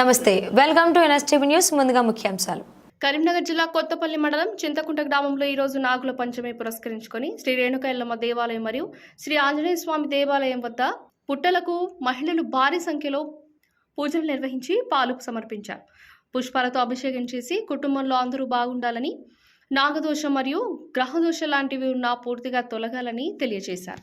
నమస్తే welcome to NSTV news ముందుగా ముఖ్యాంశాలు. కరీంనగర్ జిల్లా కొత్తపల్లి మండలం చింతకుంట గ్రామంలో ఈ రోజు నాగుల పంచమి పురస్కరించుకొని శ్రీ రేణుక ఎల్లమ్మ దేవాలయం మరియు శ్రీ ఆంజనేయ స్వామి దేవాలయం వద్ద పుట్టలకు మహిళలు భారీ సంఖ్యలో పూజలు నిర్వహించి పాలు సమర్పించారు. పుష్పాలతో అభిషేకం చేసి కుటుంబంలో అందరూ బాగుండాలని నాగదోషం మరియు గ్రహదోషం లాంటివి ఉన్నా పూర్తిగా తొలగాలని తెలియజేశారు.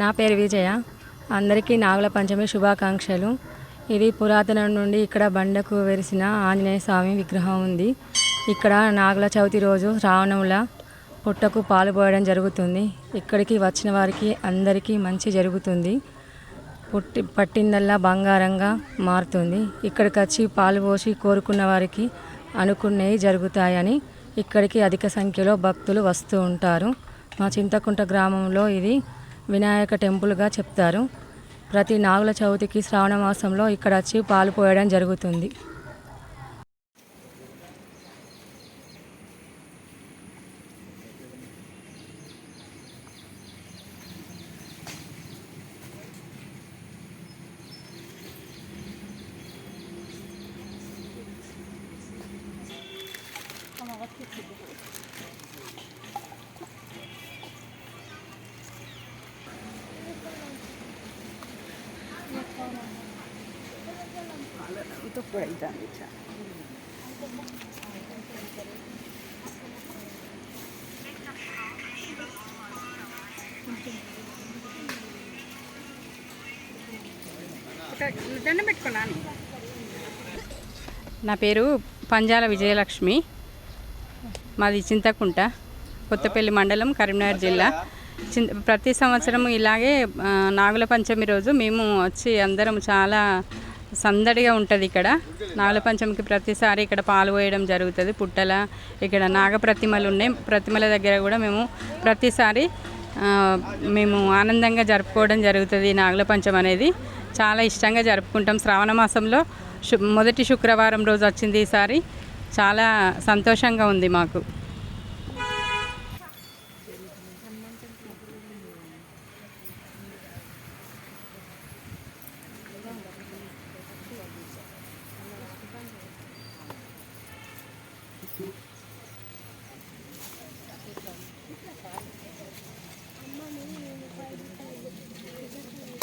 నా పేరు విజయ. అందరికీ నాగుల పంచమి శుభాకాంక్షలు. ఇది పురాతనం నుండి ఇక్కడ బండకు వెరిసిన ఆంజనేయ స్వామి విగ్రహం ఉంది. ఇక్కడ నాగుల చవితి రోజు శ్రావణంలో పుట్టకు పాలు పోయడం జరుగుతుంది. ఇక్కడికి వచ్చిన వారికి అందరికీ మంచి జరుగుతుంది. పుట్టి పట్టిందల్లా బంగారంగా మారుతుంది. ఇక్కడికి వచ్చి పాలు పోసి కోరుకున్న వారికి అనుకున్నవి జరుగుతాయని ఇక్కడికి అధిక సంఖ్యలో భక్తులు వస్తూ ఉంటారు. మా చింతకుంట గ్రామంలో ఇది వినాయక టెంపుల్గా చెప్తారు. ప్రతి నాగుల చవితికి శ్రావణ మాసంలో ఇక్కడ వచ్చి పాలు పోయడం జరుగుతుంది. నా పేరు పంజాల విజయలక్ష్మి. మాది చింతకుంట కొత్తపల్లి మండలం కరీంనగర్ జిల్లా. ప్రతి సంవత్సరం ఇలాగే నాగుల పంచమి రోజు మేము వచ్చి అందరం చాలా సందడిగా ఉంటుంది ఇక్కడ. నాగుల పంచమికి ప్రతిసారి ఇక్కడ పాలు పోయడం జరుగుతుంది. పుట్టల ఇక్కడ నాగ ప్రతిమలు ఉన్నాయి. ప్రతిమల దగ్గర కూడా మేము ప్రతిసారి మేము ఆనందంగా జరుపుకోవడం జరుగుతుంది నాగుల పంచం అనేది. చాలా ఇష్టంగా జరుపుకుంటాం. శ్రావణ మాసంలో మొదటి శుక్రవారం రోజు వచ్చింది ఈసారి చాలా సంతోషంగా ఉంది మాకు.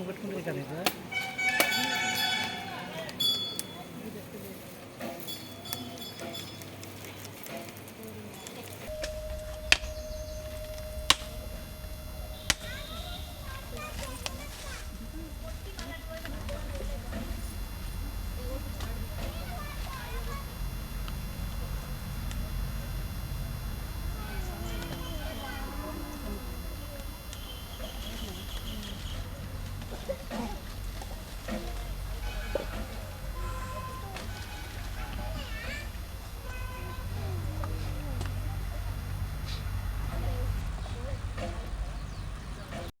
కంప్లీట్